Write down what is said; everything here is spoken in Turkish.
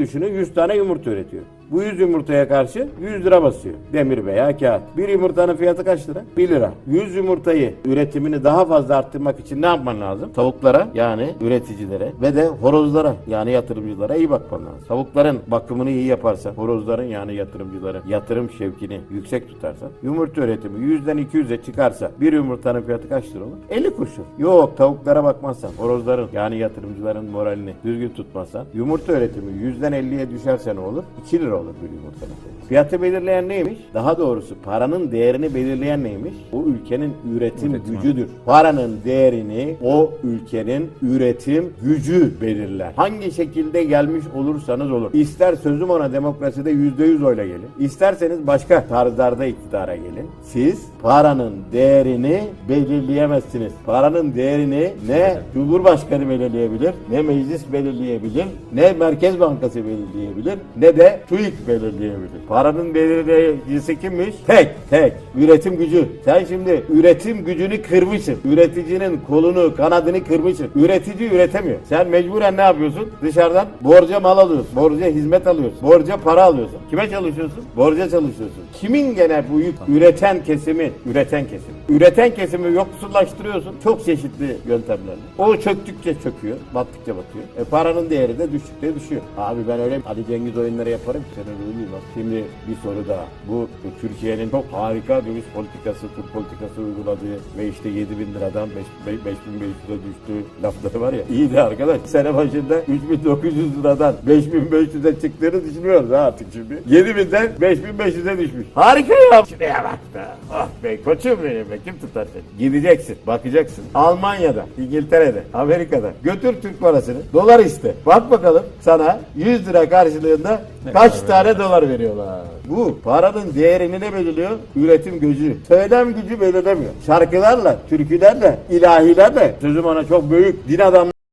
düşünün 100 tane yumurta üretiyor. Bu 100 yumurtaya karşı 100 lira basıyor. Demir veya kağıt. Bir yumurtanın fiyatı kaç lira? 1 lira. 100 yumurtayı üretimini daha fazla arttırmak için ne yapman lazım? Tavuklara yani üreticilere ve de horozlara yani yatırımcılara iyi bakman lazım. Tavukların bakımını iyi yaparsan, horozların yani yatırımcıların yatırım şevkini yüksek tutarsan, yumurta üretimi 100'den 200'e çıkarsa bir yumurtanın fiyatı kaç lira olur? 50 kuruşun. Yok tavuklara bakmazsan, horozların yani yatırımcıların moralini düzgün tutmazsan, yumurta üretimi 100'den 50'ye düşerse ne olur? 2 lira bir yumurtanın fiyatı. Fiyatı belirleyen neymiş? Daha doğrusu paranın değerini belirleyen neymiş? O ülkenin üretim gücüdür. Paranın değerini o ülkenin üretim gücü belirler. Hangi şekilde gelmiş olursanız olur. İster sözüm ona demokraside %100 oyla gelin. İsterseniz başka tarzlarda iktidara gelin. Siz paranın değerini belirleyemezsiniz. Paranın değerini ne Cumhurbaşkanı belirleyebilir, ne meclis belirleyebilir, ne Merkez Bankası belirleyebilir, ne de TÜİK belirleyebilir. Paranın belirleyicisi kimmiş? Tek, tek. Üretim gücü. Sen şimdi üretim gücünü kırmışsın. Üreticinin kolunu, kanadını kırmışsın. Üretici üretemiyor. Sen mecburen ne yapıyorsun? Dışarıdan borca mal alıyorsun. Borca hizmet alıyorsun. Borca para alıyorsun. Kime çalışıyorsun? Borca çalışıyorsun. Kimin gene bu yük? Üreten kesimi, üreten kesim. Üreten kesimi yoksullaştırıyorsun. Çok çeşitli yöntemlerle. O çöktükçe çöküyor, battıkça batıyor. E paranın değeri de düştükçe düşüyor. Abi ben öyle Ali Cengiz oyunları yaparım. Sen öyle bak. Şimdi bir soru daha. Bu Türkiye'nin çok harika döviz politikası, tur politikası uyguladığı ve işte 7 bin liradan 5500'e düştüğü lafları var ya. İyi de arkadaş. Sene başında 3900 liradan 5500'e çıktığını düşünüyoruz artık şimdi. 7000'den 5500'e düşmüş. Harika ya. Şuraya bak be. Ah be koçum benim be. Kim tutar seni? Gideceksin. Bakacaksın. Almanya'da, İngiltere'de, Amerika'da. Götür Türk parasını. Dolar iste. Bak bakalım sana 100 lira karşılığında kaç tane dolar veriyorlar. Bu paranın değerini ne belirliyor? Üretim gücü. Söylem gücü belirlemiyor. Şarkılarla, türkülerle, ilahilerle sözüm ona çok büyük din adamları